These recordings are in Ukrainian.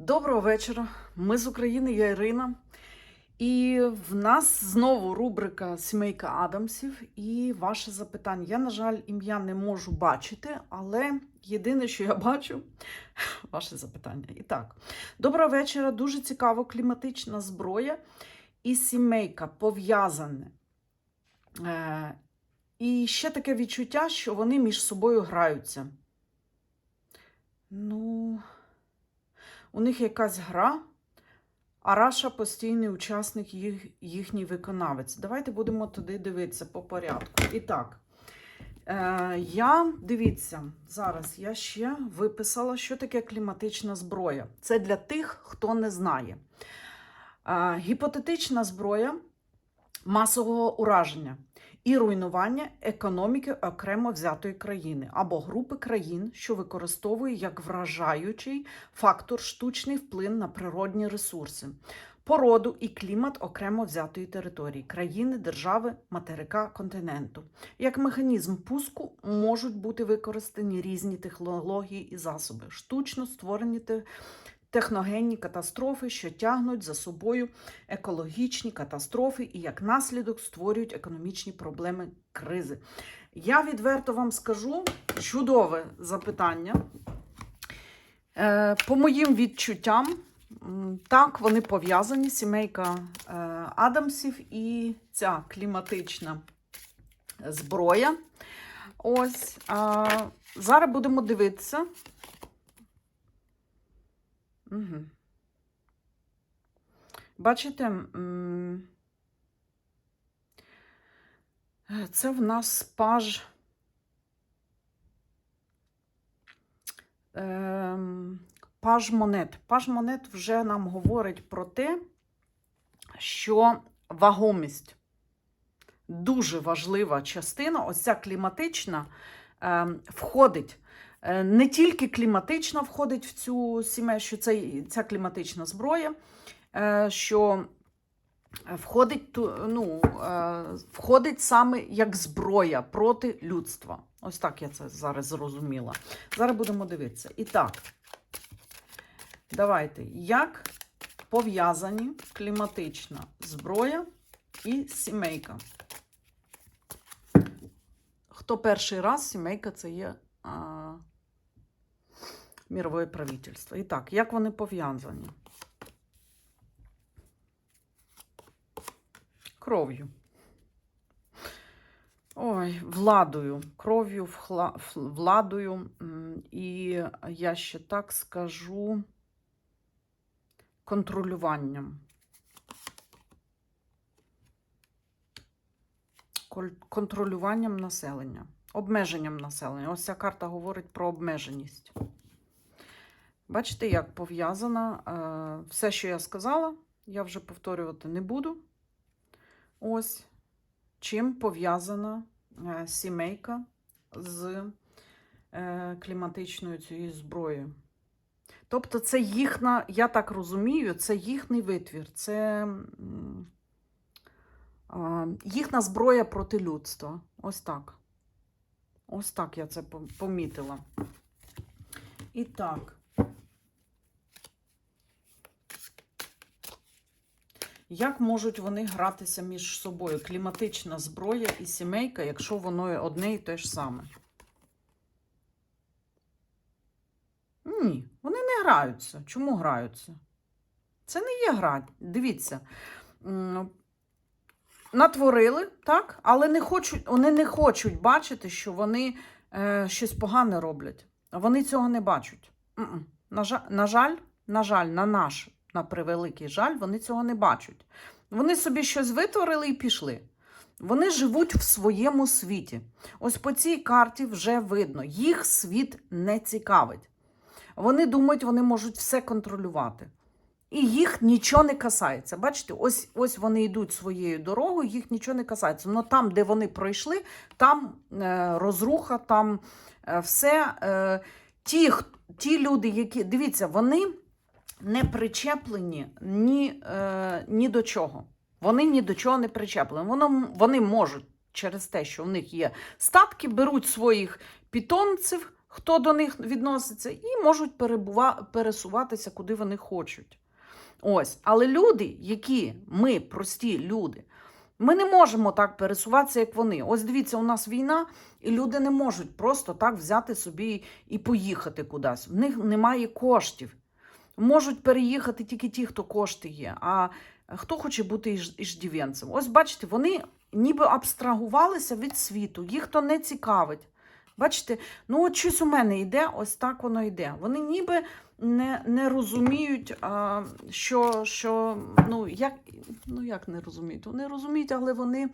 Доброго вечора. Ми з України, я Ірина. І в нас знову рубрика Сімейка Адамсів і ваше запитання. Я, на жаль, ім'я не можу бачити, але єдине, що я бачу, ваше запитання. І так, доброго вечора. Дуже цікаво, кліматична зброя і сімейка пов'язане. Е, і ще таке відчуття, що вони між собою граються. Ну. У них якась гра, а Раша постійний учасник їх, їхній виконавець. Давайте будемо туди дивитися по порядку. І так, е, я дивіться, зараз я ще виписала, що таке кліматична зброя. Це для тих, хто не знає. Е, гіпотетична зброя масового ураження і руйнування економіки окремо взятої країни або групи країн, що використовує як вражаючий фактор штучний вплив на природні ресурси, породу і клімат окремо взятої території, країни, держави, материка, континенту. Як механізм пуску можуть бути використані різні технології і засоби, штучно створені те- техногенні катастрофи, що тягнуть за собою екологічні катастрофи і як наслідок створюють економічні проблеми кризи. Я відверто вам скажу чудове запитання. Е, По моїм відчуттям, так, вони пов'язані, сімейка е, Адамсів і ця кліматична зброя. Ось. Зараз будемо дивитися. Угу. Бачите, це в нас паж. Ем, Паж монет. Паж монет вже нам говорить про те, що вагомість дуже важлива частина, ось ця кліматична, ем, входить. Е, Не тільки кліматична входить в цю сім'ю, що це, ця кліматична зброя, е, що входить, ну, е, входить саме як зброя проти людства. Ось так я це зараз зрозуміла. Зараз будемо дивитися. І так, давайте, як пов'язані кліматична зброя і сімейка. Хто перший раз сімейка це є мірове правительство. І так, як вони пов'язані? Кров'ю. Ой, владою, кров'ю, вхла- владою. І я ще так скажу контролюванням. Контролюванням населення, обмеженням населення. Ось ця карта говорить про обмеженість. Бачите, як пов'язана е, все, що я сказала, я вже повторювати не буду. Ось чим пов'язана е, сімейка з е, кліматичною цією зброєю. Тобто, це їхня, я так розумію, це їхній витвір, це їхня зброя проти людства. Ось так. Ось так я це помітила. І так. Як можуть вони гратися між собою? Кліматична зброя і сімейка, якщо воно одне і те ж саме? Ні, вони не граються. Чому граються? Це не є гра. Дивіться. Натворили, так? Але не хочуть, вони не хочуть бачити, що вони е, щось погане роблять. Вони цього не бачать. На жаль, на жаль, на жаль, на наш, на превеликий жаль, вони цього не бачать. Вони собі щось витворили і пішли. Вони живуть в своєму світі. Ось по цій карті вже видно, їх світ не цікавить. Вони думають, вони можуть все контролювати. І їх нічого не касається. Бачите, ось, ось вони йдуть своєю дорогою, їх нічого не касається. Но там, де вони пройшли, там е, розруха, там е, все. Е, ті, ті люди, які. Дивіться, вони не причеплені ні, е, ні до чого. Вони ні до чого не причеплені. Воно, вони можуть через те, що в них є статки, беруть своїх питомців, хто до них відноситься, і можуть пересуватися, куди вони хочуть. Ось. Але люди, які ми, прості люди, ми не можемо так пересуватися, як вони. Ось дивіться, у нас війна, і люди не можуть просто так взяти собі і поїхати кудись. В них немає коштів. Можуть переїхати тільки ті, хто кошти є. А хто хоче бути іж- іждівенцем? Ось бачите, вони ніби абстрагувалися від світу, їх то не цікавить. Бачите, ну от щось у мене йде, ось так воно йде. Вони ніби не, не розуміють, а, що, що ну, як, ну як не розуміють? Вони розуміють, але вони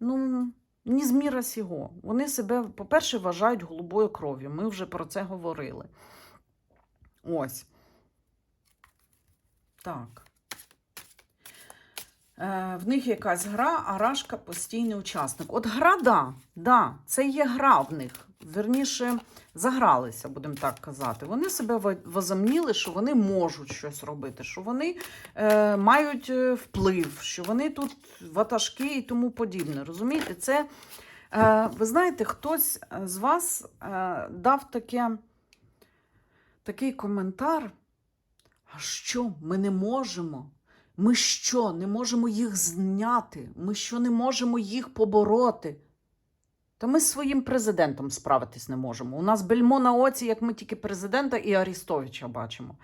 ну, ні з міра сього. Вони себе, по-перше, вважають голубою кров'ю. Ми вже про це говорили. Ось. Так. Е, в них якась гра, а Рашка постійний учасник. От гра, да, да, це є гра в них. Верніше, загралися, будемо так казати. Вони себе во- возомніли, що вони можуть щось робити, що вони е, мають е, вплив, що вони тут ватажки і тому подібне. Розумієте, це, е, ви знаєте, хтось з вас е, дав таке, такий коментар. А що, ми не можемо? Ми що, не можемо їх зняти? Ми що не можемо їх побороти? Та ми з своїм президентом справитись не можемо. У нас бельмо на оці, як ми тільки президента і Арістовича бачимо.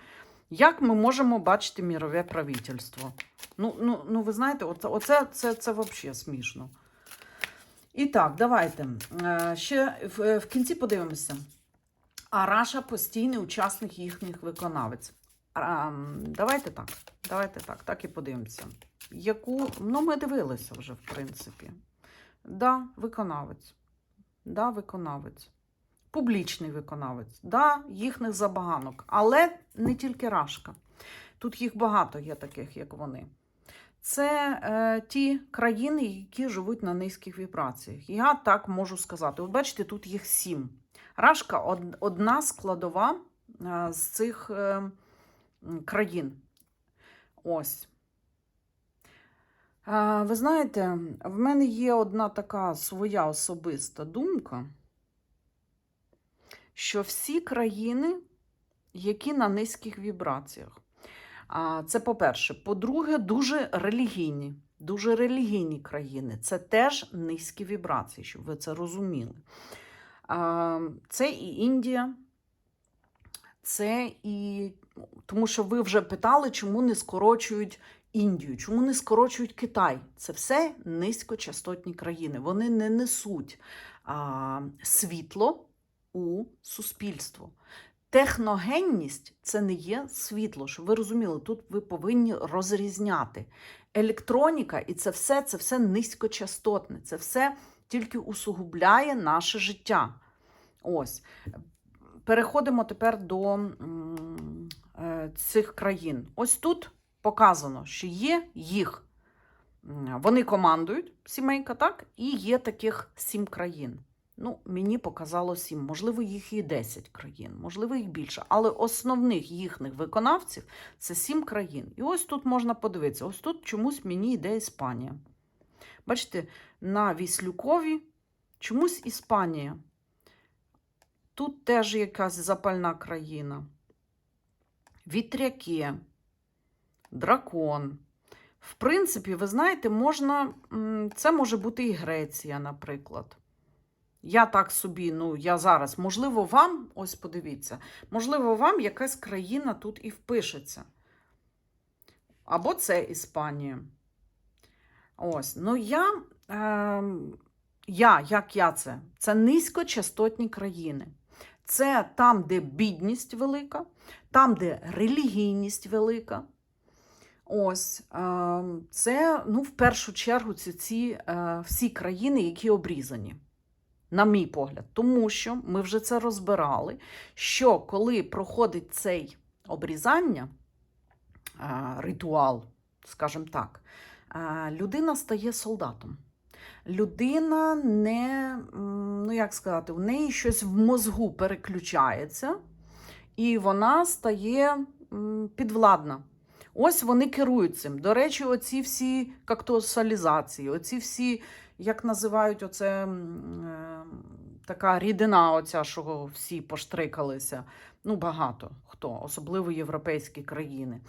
Як ми можемо бачити мірове правительство? Ну, ну, ну ви знаєте, оце, оце це, це взагалі смішно. І так, давайте. Е, Ще в, в кінці подивимося. А Раша постійний учасник їхніх виконавець. А, давайте так. Давайте так, так і подивимося. Яку, ну, ми дивилися вже, в принципі. Да, виконавець. Да, виконавець. Публічний виконавець. Да, їхніх забаганок. Але не тільки Рашка. Тут їх багато є таких, як вони. Це е, ті країни, які живуть на низьких вібраціях. Я так можу сказати. От бачите, тут їх сім. Рашка одна складова е, з цих е, країн. Ось. Ви знаєте, в мене є одна така своя особиста думка, що всі країни, які на низьких вібраціях, це по-перше. По-друге, дуже релігійні. Дуже релігійні країни. Це теж низькі вібрації, щоб ви це розуміли. Це і Індія, це і. Тому що ви вже питали, чому не скорочують Індію, чому не скорочують Китай. Це все низькочастотні країни. Вони не несуть а, світло у суспільство. Техногенність це не є світло, щоб ви розуміли, тут ви повинні розрізняти. Електроніка і це все, це все низькочастотне, це все тільки усугубляє наше життя. Ось. Переходимо тепер до м, е, цих країн. Ось тут показано, що є їх. Вони командують, сімейка, так? І є таких сім країн. Ну, мені показало сім, можливо, їх і 10 країн, можливо, їх більше. Але основних їхніх виконавців це сім країн. І ось тут можна подивитися: ось тут чомусь мені йде Іспанія. Бачите, на Віслюкові чомусь Іспанія. Тут теж якась запальна країна. Вітряки, дракон. В принципі, ви знаєте, можна, це може бути і Греція, наприклад. Я так собі, ну, я зараз, можливо, вам, ось подивіться, можливо, вам якась країна тут і впишеться. Або це Іспанія. Ось, ну я, е, я, як я це? Це низькочастотні країни. Це там, де бідність велика, там, де релігійність велика. Ось е, це, ну, в першу чергу, це ці е, всі країни, які обрізані, на мій погляд. Тому що ми вже це розбирали, що коли проходить цей обрізання, е, ритуал, скажімо так, е, людина стає солдатом. Людина не, ну як сказати, в неї щось в мозгу переключається, і вона стає підвладна. Ось вони керують цим. До речі, оці всі кактосалізації, оці всі, як називають оце е, така рідина, оця, що всі поштрикалися. Ну, багато хто, особливо європейські країни.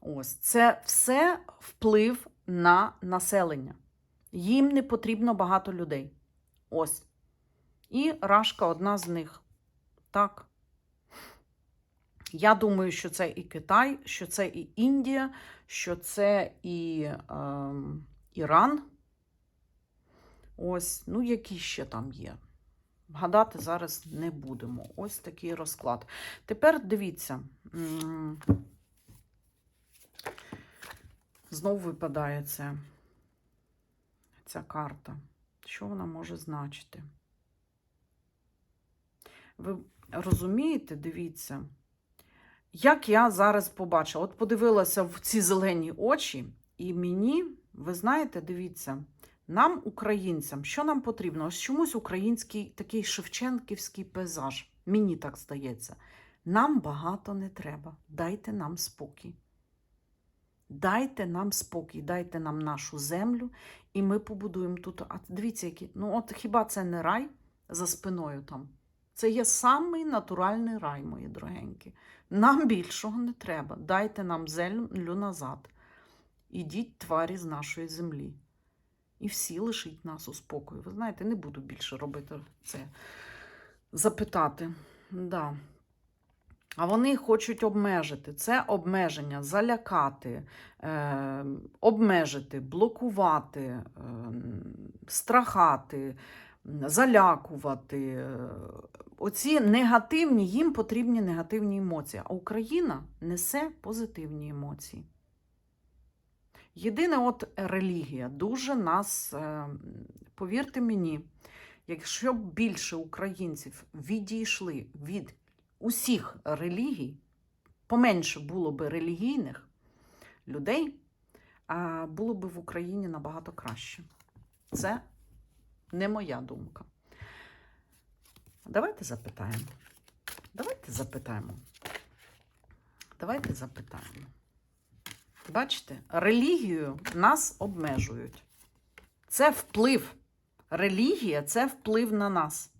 Ось це все вплив на населення. Їм не потрібно багато людей. Ось. І Рашка одна з них. Так. Я думаю, що це і Китай, що це і Індія, що це і ем, Іран. Ось, ну, які ще там є. Гадати зараз не будемо. Ось такий розклад. Тепер дивіться. Знову випадає це, ця карта. Що вона може значити? Ви розумієте, дивіться, як я зараз побачила, от подивилася в ці зелені очі, і мені, ви знаєте, дивіться, нам, українцям, що нам потрібно? Ось чомусь український такий шевченківський пейзаж. Мені так здається. Нам багато не треба. Дайте нам спокій. Дайте нам спокій, дайте нам нашу землю, і ми побудуємо тут. А дивіться, які. Ну, от хіба це не рай за спиною там? Це є самий натуральний рай, мої дорогенькі. Нам більшого не треба. Дайте нам землю назад. Ідіть тварі з нашої землі. І всі лишіть нас у спокою. Ви знаєте, не буду більше робити це. Запитати. Да. А вони хочуть обмежити. Це обмеження, залякати, е, обмежити, блокувати, е, страхати, залякувати. Оці негативні, їм потрібні негативні емоції. А Україна несе позитивні емоції. Єдине, от релігія дуже нас, е, повірте мені, якщо б більше українців відійшли від усіх релігій, поменше було б релігійних людей, було б в Україні набагато краще. Це не моя думка. Давайте запитаємо. Давайте запитаємо. Давайте запитаємо. Бачите, релігію нас обмежують. Це вплив. Релігія це вплив на нас.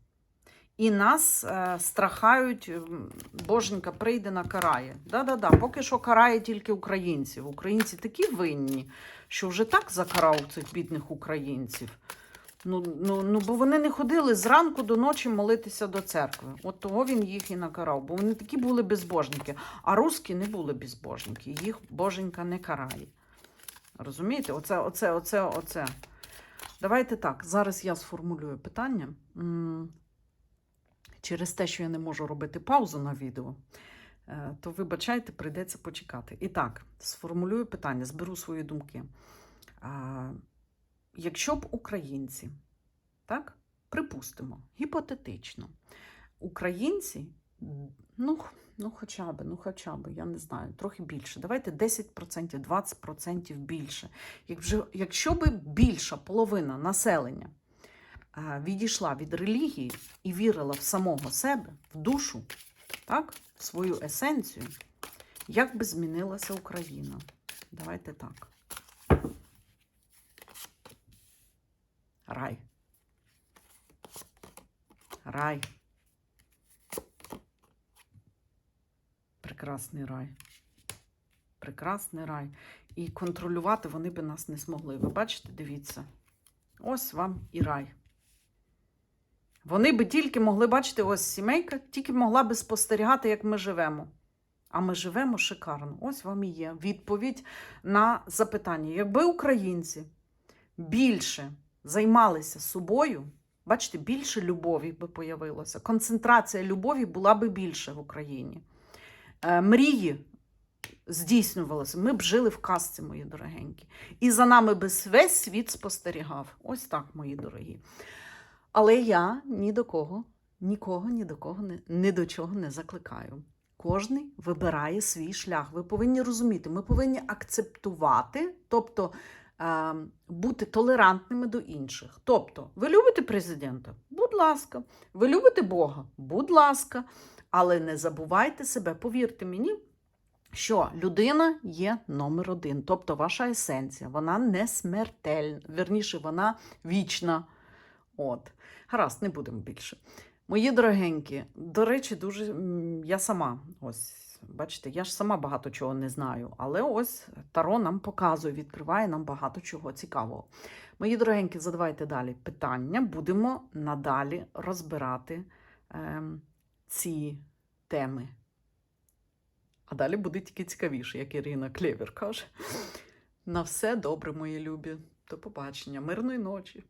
І нас е, страхають, боженька прийде накарає. Да-да-да, поки що карає тільки українців. Українці такі винні, що вже так закарав цих бідних українців. Ну, ну, ну, бо вони не ходили зранку до ночі молитися до церкви. От того він їх і накарав, бо вони такі були безбожники. А русські не були безбожники, їх боженька не карає. Розумієте? Оце, оце, оце, оце. Давайте так. Зараз я сформулюю питання. Через те, що я не можу робити паузу на відео, е, то вибачайте, прийдеться почекати. І так, сформулюю питання, зберу свої думки. Якщо б українці, так, припустимо, гіпотетично, українці, ну, ну хоча б, ну хоча б, я не знаю, трохи більше, давайте 10%, 20% більше. Якщо, б більша половина населення відійшла від релігії і вірила в самого себе, в душу, так, в свою есенцію, як би змінилася Україна? Давайте так. Рай. Рай. Прекрасний рай. Прекрасний рай. І контролювати вони би нас не змогли. Ви бачите, дивіться. Ось вам і рай. Вони би тільки могли бачити, ось сімейка, тільки могла би спостерігати, як ми живемо. А ми живемо шикарно. Ось вам і є відповідь на запитання. Якби українці більше займалися собою, бачите, більше любові би появилося. Концентрація любові була би більше в Україні. Е, мрії здійснювалися. Ми б жили в казці, мої дорогенькі. І за нами би весь світ спостерігав. Ось так, мої дорогі. Але я ні до кого, нікого, ні до кого не, ні до чого не закликаю. Кожний вибирає свій шлях. Ви повинні розуміти, ми повинні акцептувати, тобто бути толерантними до інших. Тобто, ви любите президента? Будь ласка, ви любите Бога? Будь ласка, але не забувайте себе, повірте мені. Що людина є номер один, тобто ваша есенція, вона не смертельна, верніше, вона вічна. От. Гаразд, не будемо більше. Мої дорогенькі, до речі, дуже я сама, ось, бачите, я ж сама багато чого не знаю, але ось Таро нам показує, відкриває нам багато чого цікавого. Мої дорогенькі, задавайте далі питання, будемо надалі розбирати ем, ці теми. А далі буде тільки цікавіше, як Ірина Клєвер каже. На все добре, мої любі. До побачення, мирної ночі.